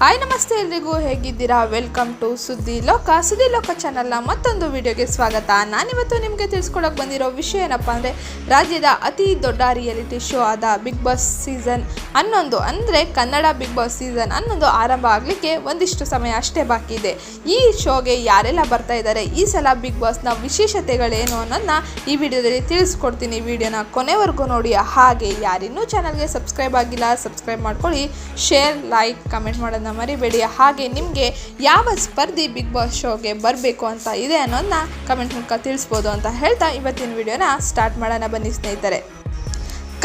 Hi ನಮಸ್ತೆ ಎಲ್ರಿಗೂ ಹೇಗಿದ್ದೀರಾ? ವೆಲ್ಕಮ್ ಟು ಸುದ್ದಿ ಲೋಕ. ಸುದ್ದಿ ಲೋಕ ಚಾನಲ್ನ ಮತ್ತೊಂದು ವಿಡಿಯೋಗೆ ಸ್ವಾಗತ. ನಾನಿವತ್ತು ನಿಮಗೆ ತಿಳಿಸ್ಕೊಡೋಕೆ ಬಂದಿರೋ ವಿಷಯ ಏನಪ್ಪ ಅಂದರೆ, ರಾಜ್ಯದ ಅತಿ ದೊಡ್ಡ ರಿಯಾಲಿಟಿ ಶೋ ಆದ ಬಿಗ್ ಬಾಸ್ ಸೀಸನ್ ಹನ್ನೊಂದು. ಅಂದರೆ ಕನ್ನಡ ಬಿಗ್ ಬಾಸ್ ಸೀಸನ್ ಹನ್ನೊಂದು ಆರಂಭ ಆಗಲಿಕ್ಕೆ ಒಂದಿಷ್ಟು ಸಮಯ ಅಷ್ಟೇ ಬಾಕಿ ಇದೆ. ಈ ಶೋಗೆ ಯಾರೆಲ್ಲ ಬರ್ತಾ ಇದ್ದಾರೆ ಈ ಸಲ ಬಿಗ್ ಬಾಸ್ನ ವಿಶೇಷತೆಗಳೇನು ಅನ್ನೋದನ್ನ ಈ ವಿಡಿಯೋದಲ್ಲಿ ತಿಳಿಸ್ಕೊಡ್ತೀನಿ. ವಿಡಿಯೋನ ಕೊನೆವರೆಗೂ ನೋಡಿ. ಹಾಗೆ ಯಾರಿನ್ನೂ ಚಾನಲ್ಗೆ ಸಬ್ಸ್ಕ್ರೈಬ್ ಆಗಿಲ್ಲ ಸಬ್ಸ್ಕ್ರೈಬ್ ಮಾಡ್ಕೊಳ್ಳಿ. ಶೇರ್ ಲೈಕ್ ಕಮೆಂಟ್ ಮಾಡೋದನ್ನ ಮರಿಬೇಡಿ. ಹಾಗೆ ನಿಮಗೆ ಯಾವ ಸ್ಪರ್ಧಿ ಬಿಗ್ ಬಾಸ್ ಶೋಗೆ ಬರಬೇಕು ಅಂತ ಇದೆ ಅನ್ನೋದನ್ನ ಕಮೆಂಟ್ ಮೂಲಕ ತಿಳಿಸ್ಬೋದು ಅಂತ ಹೇಳ್ತಾ ಇವತ್ತಿನ ವಿಡಿಯೋನ ಸ್ಟಾರ್ಟ್ ಮಾಡೋಣ ಬನ್ನಿ ಸ್ನೇಹಿತರೆ.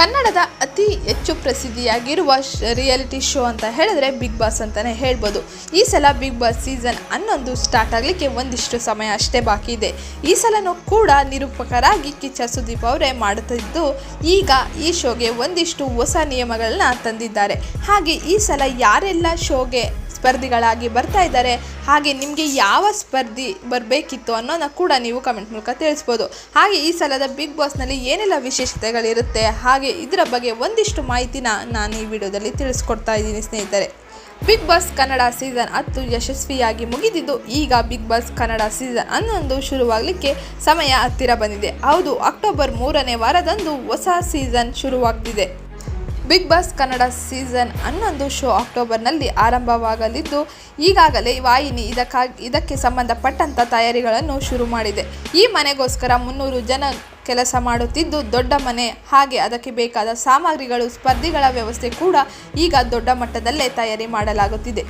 ಕನ್ನಡದ ಅತಿ ಹೆಚ್ಚು ಪ್ರಸಿದ್ಧಿಯಾಗಿರುವ ರಿಯಾಲಿಟಿ ಶೋ ಅಂತ ಹೇಳಿದ್ರೆ ಬಿಗ್ ಬಾಸ್ ಅಂತಲೇ ಹೇಳ್ಬೋದು. ಈ ಸಲ ಬಿಗ್ ಬಾಸ್ ಸೀಸನ್ ಹನ್ನೊಂದು ಸ್ಟಾರ್ಟ್ ಆಗಲಿಕ್ಕೆ ಒಂದಿಷ್ಟು ಸಮಯ ಅಷ್ಟೇ ಬಾಕಿ ಇದೆ. ಈ ಸಲನೂ ಕೂಡ ನಿರೂಪಕರಾಗಿ ಕಿಚ್ಚ ಸುದೀಪ್ ಅವರೇ ಮಾಡುತ್ತಿದ್ದು, ಈಗ ಈ ಶೋಗೆ ಒಂದಿಷ್ಟು ಹೊಸ ನಿಯಮಗಳನ್ನ ತಂದಿದ್ದಾರೆ. ಹಾಗೆ ಈ ಸಲ ಯಾರೆಲ್ಲ ಶೋಗೆ ಸ್ಪರ್ಧಿಗಳಾಗಿ ಬರ್ತಾ ಇದ್ದಾರೆ. ಹಾಗೆ ನಿಮಗೆ ಯಾವ ಸ್ಪರ್ಧಿ ಬರಬೇಕಿತ್ತು ಅನ್ನೋದನ್ನ ಕೂಡ ನೀವು ಕಮೆಂಟ್ ಮೂಲಕ ತಿಳಿಸ್ಬೋದು. ಹಾಗೆ ಈ ಸಲದ ಬಿಗ್ ಬಾಸ್ನಲ್ಲಿ ಏನೆಲ್ಲ ವಿಶೇಷತೆಗಳಿರುತ್ತೆ? ಹಾಗೆ ಇದರ ಬಗ್ಗೆ ಒಂದಿಷ್ಟು ಮಾಹಿತಿನ ನಾನು ಈ ವಿಡಿಯೋದಲ್ಲಿ ತಿಳಿಸ್ಕೊಡ್ತಾ ಇದ್ದೀನಿ ಸ್ನೇಹಿತರೆ. ಬಿಗ್ ಬಾಸ್ ಕನ್ನಡ ಸೀಸನ್ ಹತ್ತು ಯಶಸ್ವಿಯಾಗಿ ಮುಗಿದಿದ್ದು, ಈಗ ಬಿಗ್ ಬಾಸ್ ಕನ್ನಡ ಸೀಸನ್ ಹನ್ನೊಂದು ಶುರುವಾಗಲಿಕ್ಕೆ ಸಮಯ ಹತ್ತಿರ ಬಂದಿದೆ. ಹೌದು, ಅಕ್ಟೋಬರ್ ಮೂರನೇ ವಾರದಂದು ಹೊಸ ಸೀಸನ್ ಶುರುವಾಗ್ತಿದೆ. ಬಿಗ್ ಬಾಸ್ ಕನ್ನಡ ಸೀಸನ್ ಹನ್ನೊಂದು ಶೋ ಅಕ್ಟೋಬರ್ನಲ್ಲಿ ಆರಂಭವಾಗಲಿದ್ದು, ಈಗಾಗಲೇ ವಾಹಿನಿ ಇದಕ್ಕಾಗಿ ಇದಕ್ಕೆ ಸಂಬಂಧಪಟ್ಟಂಥ ತಯಾರಿಗಳನ್ನು ಶುರು ಮಾಡಿದೆ. ಈ ಮನೆಗೋಸ್ಕರ ಮುನ್ನೂರು ಜನ ಕೆಲಸ ಮಾಡುತ್ತಿದ್ದು ದೊಡ್ಡ ಮನೆ. ಹಾಗೆ ಅದಕ್ಕೆ ಬೇಕಾದ ಸಾಮಗ್ರಿಗಳು, ಸ್ಪರ್ಧಿಗಳ ವ್ಯವಸ್ಥೆ ಕೂಡ ಈಗ ದೊಡ್ಡ ಮಟ್ಟದಲ್ಲೇ ತಯಾರಿ ಮಾಡಲಾಗುತ್ತಿದೆ.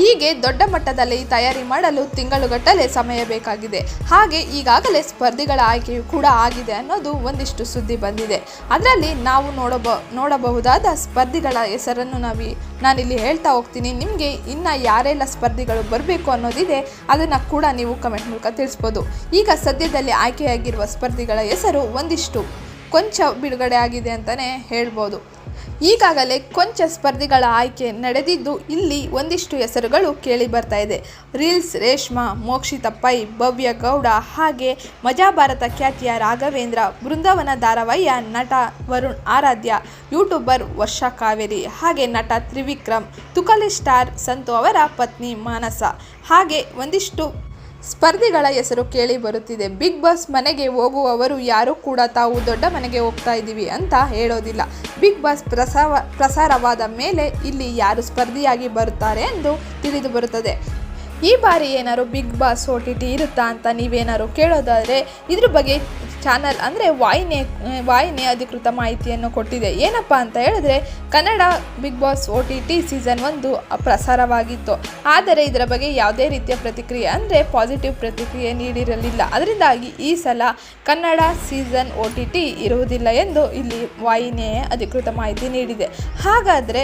ಹೀಗೆ ದೊಡ್ಡ ಮಟ್ಟದಲ್ಲಿ ತಯಾರಿ ಮಾಡಲು ತಿಂಗಳುಗಟ್ಟಲೆ ಸಮಯ ಬೇಕಾಗಿದೆ. ಹಾಗೆ ಈಗಾಗಲೇ ಸ್ಪರ್ಧಿಗಳ ಆಯ್ಕೆಯು ಕೂಡ ಆಗಿದೆ ಅನ್ನೋದು ಒಂದಿಷ್ಟು ಸುದ್ದಿ ಬಂದಿದೆ. ಅದರಲ್ಲಿ ನಾವು ನೋಡಬ, ನೋಡಬಹುದಾದ ಸ್ಪರ್ಧಿಗಳ ಹೆಸರನ್ನು ನಾವು, ನಾನಿಲ್ಲಿ ಹೇಳ್ತಾ ಹೋಗ್ತೀನಿ. ನಿಮಗೆ ಇನ್ನು ಯಾರೆಲ್ಲ ಸ್ಪರ್ಧಿಗಳು ಬರಬೇಕು ಅನ್ನೋದಿದೆ, ಅದನ್ನು ಕೂಡ ನೀವು ಕಮೆಂಟ್ ಮೂಲಕ ತಿಳಿಸ್ಬೋದು. ಈಗ ಸದ್ಯದಲ್ಲಿ ಆಯ್ಕೆಯಾಗಿರುವ ಸ್ಪರ್ಧಿಗಳ ಹೆಸರು ಒಂದಿಷ್ಟು ಕೊಂಚ ಬಿಡುಗಡೆ ಆಗಿದೆ ಅಂತಲೇ ಹೇಳ್ಬೋದು. ಈಗಾಗಲೇ ಕೊಂಚ ಸ್ಪರ್ಧಿಗಳ ಆಯ್ಕೆ ನಡೆದಿದ್ದು ಇಲ್ಲಿ ಒಂದಿಷ್ಟು ಹೆಸರುಗಳು ಕೇಳಿ ಬರ್ತಾ ಇದೆ. ರೀಲ್ಸ್ ರೇಷ್ಮಾ ಮೋಕ್ಷಿತ ಪೈ ಭವ್ಯ ಗೌಡ ಹಾಗೆ ಮಜಾ ಭಾರತ ಖ್ಯಾತಿಯ ರಾಘವೇಂದ್ರ, ಬೃಂದಾವನ ಧಾರಾವಾಹಿಯ ನಟ ವರುಣ್ ಆರಾಧ್ಯ, ಯೂಟ್ಯೂಬರ್ ವರ್ಷಾ ಕಾವೇರಿ ಹಾಗೆ ನಟ ತ್ರಿವಿಕ್ರಮ್, ತುಕಲಿ ಸ್ಟಾರ್ ಸಂತು ಅವರ ಪತ್ನಿ ಮಾನಸ ಹಾಗೆ ಒಂದಿಷ್ಟು ಸ್ಪರ್ಧಿಗಳ ಹೆಸರು ಕೇಳಿ ಬರುತ್ತಿದೆ. ಬಿಗ್ ಬಾಸ್ ಮನೆಗೆ ಹೋಗುವವರು ಯಾರೂ ಕೂಡ ತಾವು ದೊಡ್ಡ ಮನೆಗೆ ಹೋಗ್ತಾ ಇದ್ದೀವಿ ಅಂತ ಹೇಳೋದಿಲ್ಲ. ಬಿಗ್ ಬಾಸ್ ಪ್ರಸಾವ, ಪ್ರಸಾರವಾದ ಮೇಲೆ ಇಲ್ಲಿ ಯಾರು ಸ್ಪರ್ಧಿಯಾಗಿ ಬರುತ್ತಾರೆ ಎಂದು ತಿಳಿದು ಬರುತ್ತದೆ. ಈ ಬಾರಿ ಏನಾದ್ರು Bigg Boss O T T ಇರುತ್ತಾ ಅಂತ ನೀವೇನಾದ್ರು ಕೇಳೋದಾದರೆ ಇದ್ರ ಬಗ್ಗೆ ಚಾನಲ್ ಅಂದರೆ ವಾಹಿನಿ ವಾಹಿನಿ ಅಧಿಕೃತ ಮಾಹಿತಿಯನ್ನು ಕೊಟ್ಟಿದೆ. ಏನಪ್ಪ ಅಂತ ಹೇಳಿದ್ರೆ, Kannada Bigg Boss O T T season ಒಂದು ಪ್ರಸಾರವಾಗಿತ್ತು. ಆದರೆ ಇದರ ಬಗ್ಗೆ ಯಾವುದೇ ರೀತಿಯ ಪ್ರತಿಕ್ರಿಯೆ ಅಂದರೆ ಪಾಸಿಟಿವ್ ಪ್ರತಿಕ್ರಿಯೆ ನೀಡಿರಲಿಲ್ಲ. ಅದರಿಂದಾಗಿ ಈ ಸಲ Kannada season O T T ಇರುವುದಿಲ್ಲ ಎಂದು ಇಲ್ಲಿ ವಾಹಿನಿಯೇ ಅಧಿಕೃತ ಮಾಹಿತಿ ನೀಡಿದೆ. ಹಾಗಾದರೆ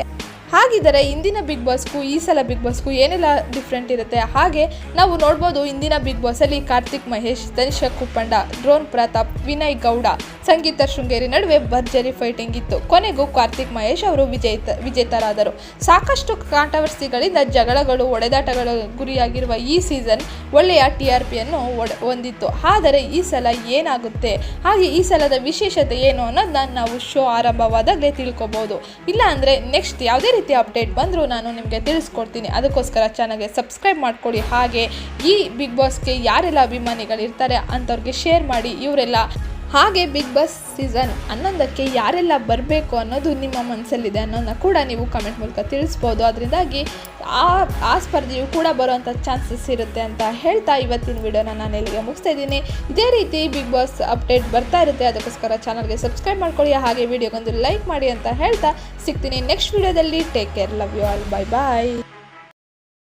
ಹಾಗಿದ್ದರೆ ಇಂದಿನ ಬಿಗ್ ಬಾಸ್ಗೂ ಈ ಸಲ ಬಿಗ್ ಬಾಸ್ಗೂ ಏನೆಲ್ಲ ಡಿಫ್ರೆಂಟ್ ಇರುತ್ತೆ? ಹಾಗೆ ನಾವು ನೋಡ್ಬೋದು ಇಂದಿನ ಬಿಗ್ ಬಾಸಲ್ಲಿ ಕಾರ್ತಿಕ್ ಮಹೇಶ್ ತನಿಷಾ ಕುಪ್ಪಂಡ, ಡ್ರೋನ್ ಪ್ರತಾಪ್, ವಿನಯ್ ಗೌಡ, ಸಂಗೀತ ಶೃಂಗೇರಿ ನಡುವೆ ಭರ್ಜರಿ ಫೈಟಿಂಗ್ ಇತ್ತು. ಕೊನೆಗೂ ಕಾರ್ತಿಕ್ ಮಹೇಶ್ ಅವರು ವಿಜೇತ, ವಿಜೇತರಾದರು. ಸಾಕಷ್ಟು ಕಾಂಟ್ರವರ್ಸಿಗಳಿಂದ ಜಗಳಗಳು, ಒಡೆದಾಟಗಳ ಗುರಿಯಾಗಿರುವ ಈ ಸೀಸನ್ ಒಳ್ಳೆಯ ಟಿ ಆರ್ ಪಿಯನ್ನು ಹೊಂದಿತ್ತು. ಆದರೆ ಈ ಸಲ ಏನಾಗುತ್ತೆ? ಹಾಗೆ ಈ ಸಲದ ವಿಶೇಷತೆ ಏನು ಅನ್ನೋದನ್ನ ನಾವು ಶೋ ಆರಂಭವಾದಾಗಲೇ ತಿಳ್ಕೊಬೋದು. ಇಲ್ಲ ಅಂದರೆ ನೆಕ್ಸ್ಟ್ ಯಾವುದೇ ರೀತಿಯ ಅಪ್ಡೇಟ್ ಬಂದರೂ ನಾನು ನಿಮಗೆ ತಿಳಿಸ್ಕೊಡ್ತೀನಿ. ಅದಕ್ಕೋಸ್ಕರ ಚಾನಲ್ಗೆ ಸಬ್ಸ್ಕ್ರೈಬ್ ಮಾಡ್ಕೊಳ್ಳಿ. ಹಾಗೆ ಈ ಬಿಗ್ ಬಾಸ್ಗೆ ಯಾರೆಲ್ಲ ಅಭಿಮಾನಿಗಳಿರ್ತಾರೆ ಅಂಥವ್ರಿಗೆ ಶೇರ್ ಮಾಡಿ. ಇವರೆಲ್ಲ ಹಾಗೆ ಬಿಗ್ ಬಾಸ್ ಸೀಸನ್ ಹನ್ನೊಂದಕ್ಕೆ ಯಾರೆಲ್ಲ ಬರಬೇಕು ಅನ್ನೋದು ನಿಮ್ಮ ಮನಸ್ಸಲ್ಲಿದೆ ಅನ್ನೋದನ್ನ ಕೂಡ ನೀವು ಕಮೆಂಟ್ ಮೂಲಕ ತಿಳಿಸ್ಬೋದು. ಅದರಿಂದಾಗಿ ಆ ಆ ಸ್ಪರ್ಧೆಯು ಕೂಡ ಬರುವಂಥ ಚಾನ್ಸಸ್ ಇರುತ್ತೆ ಅಂತ ಹೇಳ್ತಾ ಇವತ್ತಿನ ವಿಡಿಯೋನ ನಾನು ಇಲ್ಲಿಗೆ ಮುಗಿಸ್ತಾ ಇದ್ದೀನಿ. ಇದೇ ರೀತಿ ಬಿಗ್ ಬಾಸ್ ಅಪ್ಡೇಟ್ ಬರ್ತಾ ಇರುತ್ತೆ. ಅದಕ್ಕೋಸ್ಕರ ಚಾನಲ್ಗೆ ಸಬ್ಸ್ಕ್ರೈಬ್ ಮಾಡ್ಕೊಳ್ಳಿ. ಹಾಗೆ ವಿಡಿಯೋಗೊಂದು ಲೈಕ್ ಮಾಡಿ ಅಂತ ಹೇಳ್ತಾ ಸಿಗ್ತೀನಿ. ನೆಕ್ಸ್ಟ್ ವಿಡಿಯೋದಲ್ಲಿ take care love you all bye bye